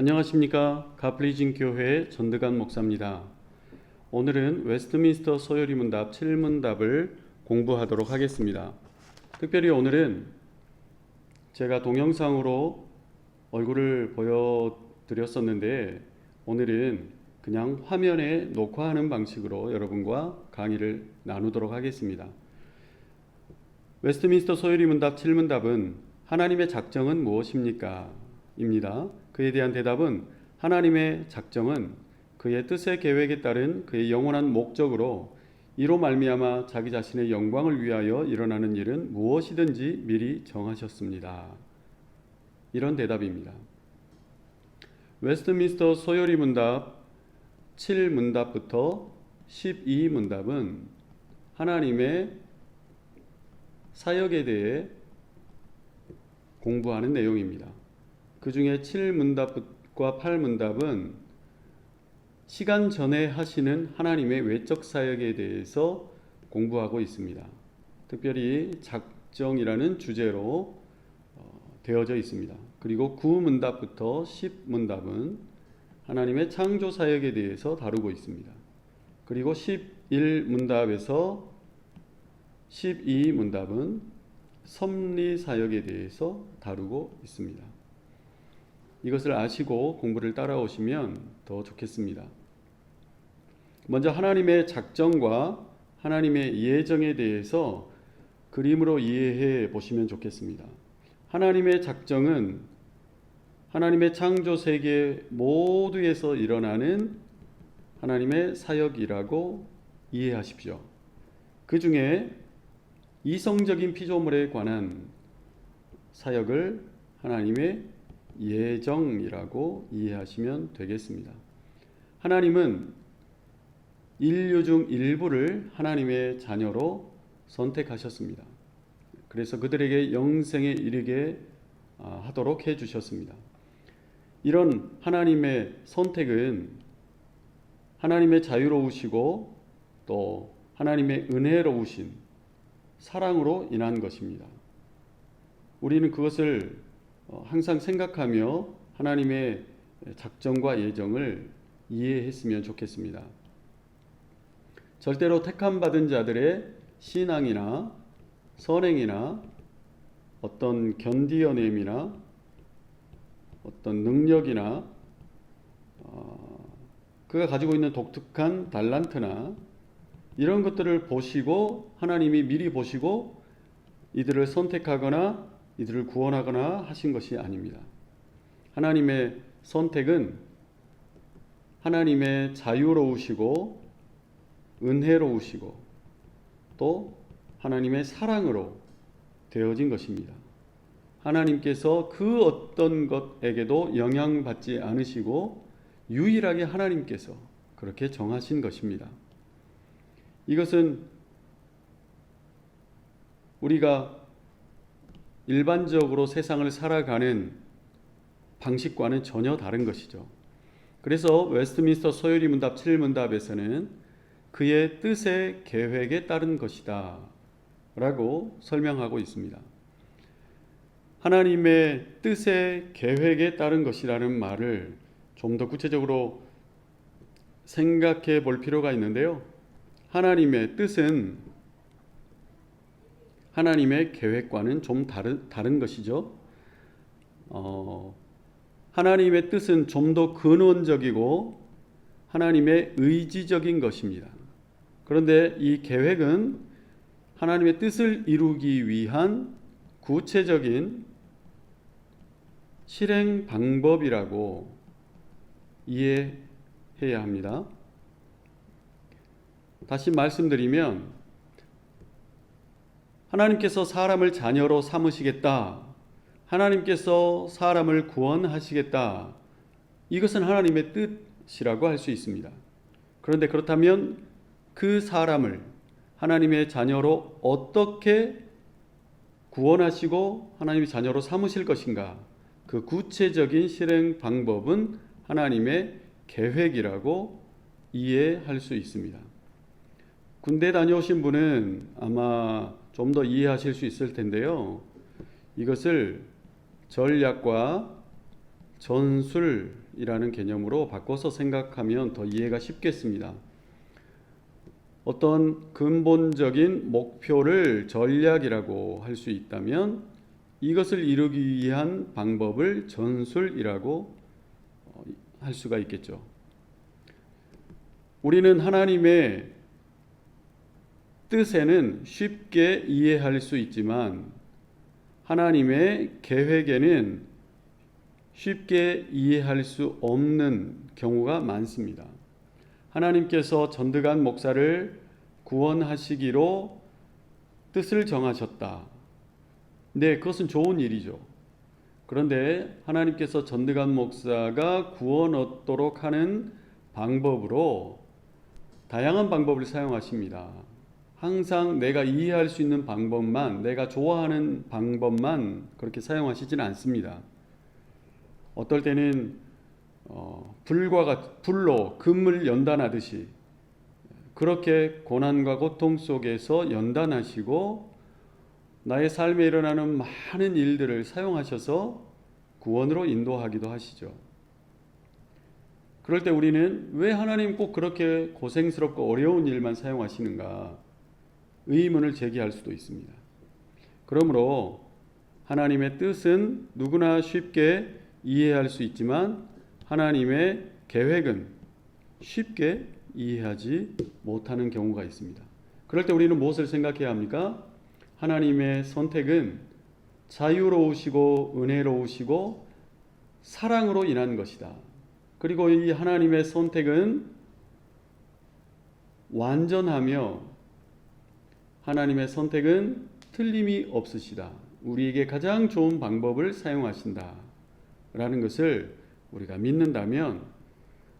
안녕하십니까 가플리진 교회 전드간 목사입니다. 오늘은 웨스트민스터 소요리 문답 7문답을 공부하도록 하겠습니다. 특별히 오늘은 제가 동영상으로 얼굴을 보여드렸었는데 오늘은 그냥 화면에 녹화하는 방식으로 여러분과 강의를 나누도록 하겠습니다. 웨스트민스터 소요리 문답 7문답은 하나님의 작정은 무엇입니까? 입니다. 그에 대한 대답은 하나님의 작정은 그의 뜻의 계획에 따른 그의 영원한 목적으로 이로 말미암아 자기 자신의 영광을 위하여 일어나는 일은 무엇이든지 미리 정하셨습니다. 이런 대답입니다. 웨스트민스터 소요리 문답 7문답부터 12문답은 하나님의 사역에 대해 공부하는 내용입니다. 그 중에 7문답과 8문답은 시간 전에 하시는 하나님의 외적 사역에 대해서 공부하고 있습니다. 특별히 작정이라는 주제로 어, 되어져 있습니다. 그리고 9문답부터 10문답은 하나님의 창조 사역에 대해서 다루고 있습니다. 그리고 11문답에서 12문답은 섭리 사역에 대해서 다루고 있습니다. 이것을 아시고 공부를 따라오시면 더 좋겠습니다. 먼저 하나님의 작정과 하나님의 예정에 대해서 그림으로 이해해 보시면 좋겠습니다. 하나님의 작정은 하나님의 창조 세계 모두에서 일어나는 하나님의 사역이라고 이해하십시오. 그 중에 이성적인 피조물에 관한 사역을 하나님의 예정이라고 이해하시면 되겠습니다. 하나님은 인류 중 일부를 하나님의 자녀로 선택하셨습니다. 그래서 그들에게 영생에 이르게 아, 하도록 해 주셨습니다. 이런 하나님의 선택은 하나님의 자유로우시고 또 하나님의 은혜로우신 사랑으로 인한 것입니다. 우리는 그것을 어, 항상 생각하며 하나님의 작정과 예정을 이해했으면 좋겠습니다. 절대로 택함 받은 자들의 신앙이나 선행이나 어떤 견디어냄이나 어떤 능력이나 어, 그가 가지고 있는 독특한 달란트나 이런 것들을 보시고 하나님이 미리 보시고 이들을 선택하거나 이들을 구원하거나 하신 것이 아닙니다. 하나님의 선택은 하나님의 자유로우시고 은혜로우시고 또 하나님의 사랑으로 되어진 것입니다. 하나님께서 그 어떤 것에게도 영향받지 않으시고 유일하게 하나님께서 그렇게 정하신 것입니다. 이것은 우리가 일반적으로 세상을 살아가는 방식과는 전혀 다른 것이죠. 그래서 웨스트민스터 소요리 문답 7문답에서는 그의 뜻의 계획에 따른 것이다 라고 설명하고 있습니다. 하나님의 뜻의 계획에 따른 것이라는 말을 좀 더 구체적으로 생각해 볼 필요가 있는데요. 하나님의 뜻은 하나님의 계획과는 좀 다른, 다른 것이죠. 어, 하나님의 뜻은 좀 더 근원적이고 하나님의 의지적인 것입니다. 그런데 이 계획은 하나님의 뜻을 이루기 위한 구체적인 실행 방법이라고 이해해야 합니다. 다시 말씀드리면 하나님께서 사람을 자녀로 삼으시겠다. 하나님께서 사람을 구원하시겠다. 이것은 하나님의 뜻이라고 할 수 있습니다. 그런데 그렇다면 그 사람을 하나님의 자녀로 어떻게 구원하시고 하나님의 자녀로 삼으실 것인가? 그 구체적인 실행 방법은 하나님의 계획이라고 이해할 수 있습니다. 군대 다녀오신 분은 아마 좀 더 이해하실 수 있을 텐데요. 이것을 전략과 전술 계획이라는 개념으로 바꿔서 생각하면 더 이해가 쉽겠습니다. 어떤 근본적인 목표를 전략이라고 할 수 있다면 이것을 이루기 위한 방법을 전술이라고 어, 할 수가 있겠죠. 우리는 하나님의 뜻에는 쉽게 이해할 수 있지만 하나님의 계획에는 쉽게 이해할 수 없는 경우가 많습니다. 하나님께서 전드간 목사를 구원하시기로 뜻을 정하셨다. 네, 그것은 좋은 일이죠. 그런데 하나님께서 전드간 목사가 구원 얻도록 하는 방법으로 다양한 방법을 사용하십니다. 항상 내가 이해할 수 있는 방법만, 내가 좋아하는 방법만 그렇게 사용하시지는 않습니다. 어떨 때는 어, 불과 같, 불로 금을 연단하듯이 그렇게 고난과 고통 속에서 연단하시고 나의 삶에 일어나는 많은 일들을 사용하셔서 구원으로 인도하기도 하시죠. 그럴 때 우리는 왜 하나님 꼭 그렇게 고생스럽고 어려운 일만 사용하시는가 의문을 제기할 수도 있습니다. 그러므로 하나님의 뜻은 누구나 쉽게 이해할 수 있지만 하나님의 계획은 쉽게 이해하지 못하는 경우가 있습니다. 그럴 때 우리는 무엇을 생각해야 합니까? 하나님의 선택은 자유로우시고 은혜로우시고 사랑으로 인한 것이다. 그리고 이 하나님의 선택은 완전하며 하나님의 선택은 틀림이 없으시다. 우리에게 가장 좋은 방법을 사용하신다. 라는 것을 우리가 믿는다면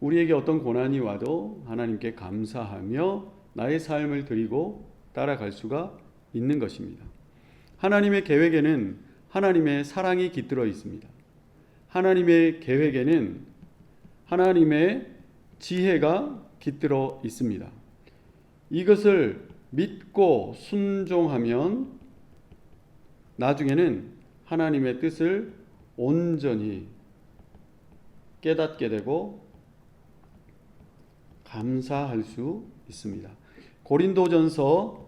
우리에게 어떤 고난이 와도 하나님께 감사하며 나의 삶을 드리고 따라갈 수가 있는 것입니다. 하나님의 계획에는 하나님의 사랑이 깃들어 있습니다. 하나님의 계획에는 하나님의 지혜가 깃들어 있습니다. 이것을 믿고 순종하면 나중에는 하나님의 뜻을 온전히 깨닫게 되고 감사할 수 있습니다. 고린도전서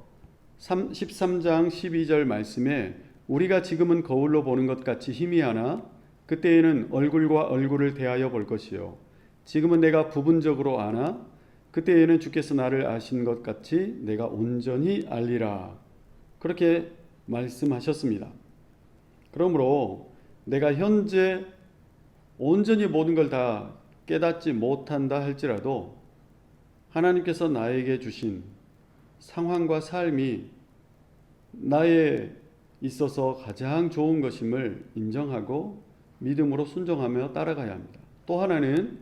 13장 12절 말씀에 우리가 지금은 거울로 보는 것 같이 희미하나 그때에는 얼굴과 얼굴을 대하여 볼 것이요 지금은 내가 부분적으로 아나 그때에는 주께서 나를 아신 것 같이 내가 온전히 알리라 그렇게 말씀하셨습니다. 그러므로 내가 현재 온전히 모든 걸 다 깨닫지 못한다 할지라도 하나님께서 나에게 주신 상황과 삶이 나에 있어서 가장 좋은 것임을 인정하고 믿음으로 순종하며 따라가야 합니다. 또 하나는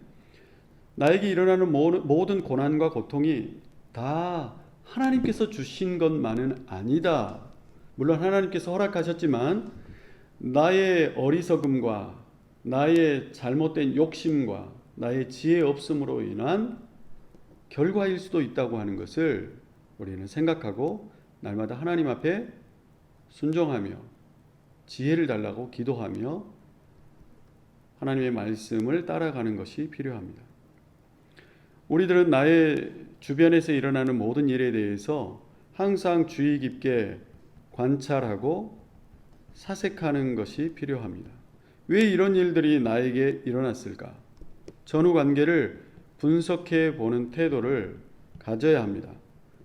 나에게 일어나는 모든 고난과 고통이 다 하나님께서 주신 것만은 아니다. 물론 하나님께서 허락하셨지만 나의 어리석음과 나의 잘못된 욕심과 나의 지혜 없음으로 인한 결과일 수도 있다고 하는 것을 우리는 생각하고 날마다 하나님 앞에 순종하며 지혜를 달라고 기도하며 하나님의 말씀을 따라가는 것이 필요합니다. 우리들은 나의 주변에서 일어나는 모든 일에 대해서 항상 주의 깊게 관찰하고 사색하는 것이 필요합니다. 왜 이런 일들이 나에게 일어났을까? 전후 관계를 분석해 보는 태도를 가져야 합니다.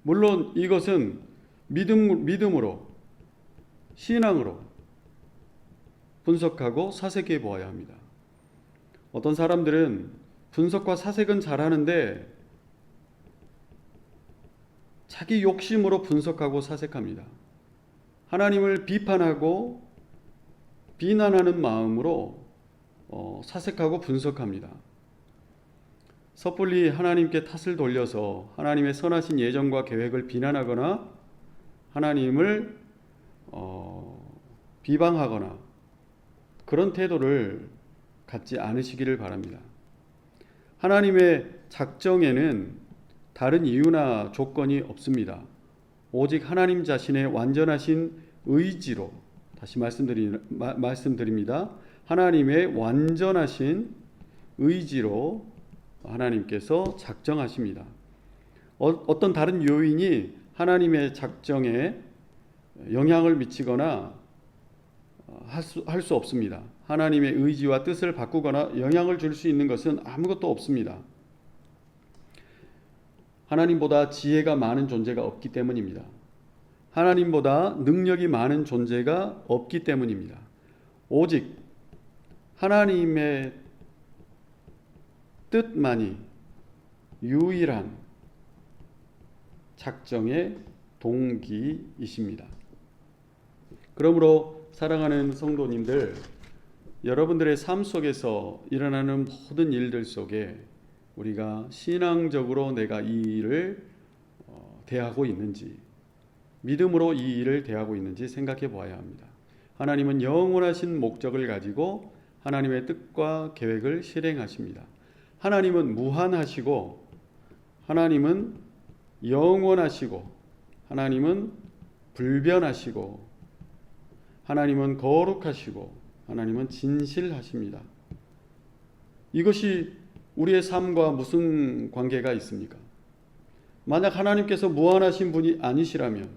물론 이것은 믿음, 믿음으로, 신앙으로 분석하고 사색해 보아야 합니다. 어떤 사람들은 분석과 사색은 잘하는데 자기 욕심으로 분석하고 사색합니다. 하나님을 비판하고 비난하는 마음으로 어, 사색하고 분석합니다. 섣불리 하나님께 탓을 돌려서 하나님의 선하신 예정과 계획을 비난하거나 하나님을 어, 비방하거나 그런 태도를 갖지 않으시기를 바랍니다. 하나님의 작정에는 다른 이유나 조건이 없습니다. 오직 하나님 자신의 완전하신 의지로 다시 말씀드리, 마, 말씀드립니다. 하나님의 완전하신 의지로 하나님께서 작정하십니다. 어, 어떤 다른 요인이 하나님의 작정에 영향을 미치거나 할수 할 수 없습니다. 하나님의 의지와 뜻을 바꾸거나 영향을 줄 수 있는 것은 아무것도 없습니다. 하나님보다 지혜가 많은 존재가 없기 때문입니다. 하나님보다 능력이 많은 존재가 없기 때문입니다. 오직 하나님의 뜻만이 유일한 작정의 동기이십니다. 그러므로 사랑하는 성도님들, 여러분들의 삶 속에서 일어나는 모든 일들 속에 우리가 신앙적으로 내가 이 일을 어, 대하고 있는지, 믿음으로 이 일을 대하고 있는지 생각해 보아야 합니다. 하나님은 영원하신 목적을 가지고 하나님의 뜻과 계획을 실행하십니다. 하나님은 무한하시고, 하나님은 영원하시고, 하나님은 불변하시고, 하나님은 거룩하시고, 하나님은 진실하십니다. 이것이 우리의 삶과 무슨 관계가 있습니까? 만약 하나님께서 무한하신 분이 아니시라면,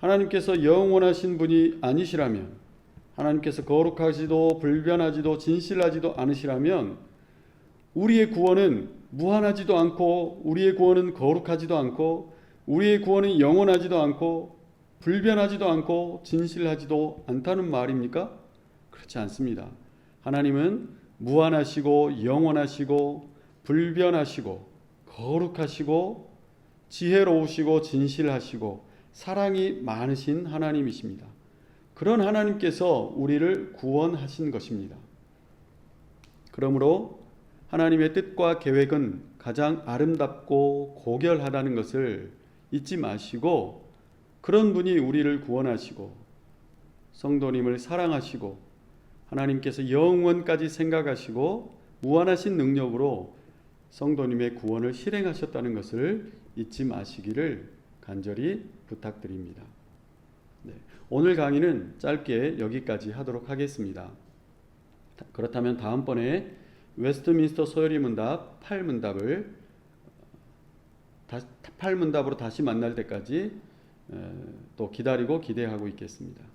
하나님께서 영원하신 분이 아니시라면, 하나님께서 거룩하지도 불변하지도 진실하지도 않으시라면, 우리의 구원은 무한하지도 않고, 우리의 구원은 거룩하지도 않고, 우리의 구원은 영원하지도 않고, 불변하지도 않고, 진실하지도 않다는 말입니까? 그렇지 않습니다. 하나님은 무한하시고 영원하시고 불변하시고 거룩하시고 지혜로우시고 진실하시고 사랑이 많으신 하나님이십니다. 그런 하나님께서 우리를 구원하신 것입니다. 그러므로 하나님의 뜻과 계획은 가장 아름답고 고결하다는 것을 잊지 마시고 그런 분이 우리를 구원하시고 성도님을 사랑하시고 하나님께서 영원까지 생각하시고 무한하신 능력으로 성도님의 구원을 실행하셨다는 것을 잊지 마시기를 간절히 부탁드립니다. 네, 오늘 강의는 짧게 여기까지 하도록 하겠습니다. 그렇다면 다음번에 웨스트민스터 소요리 문답 8문답을 8문답으로 다시 만날 때까지 또 기다리고 기대하고 있겠습니다.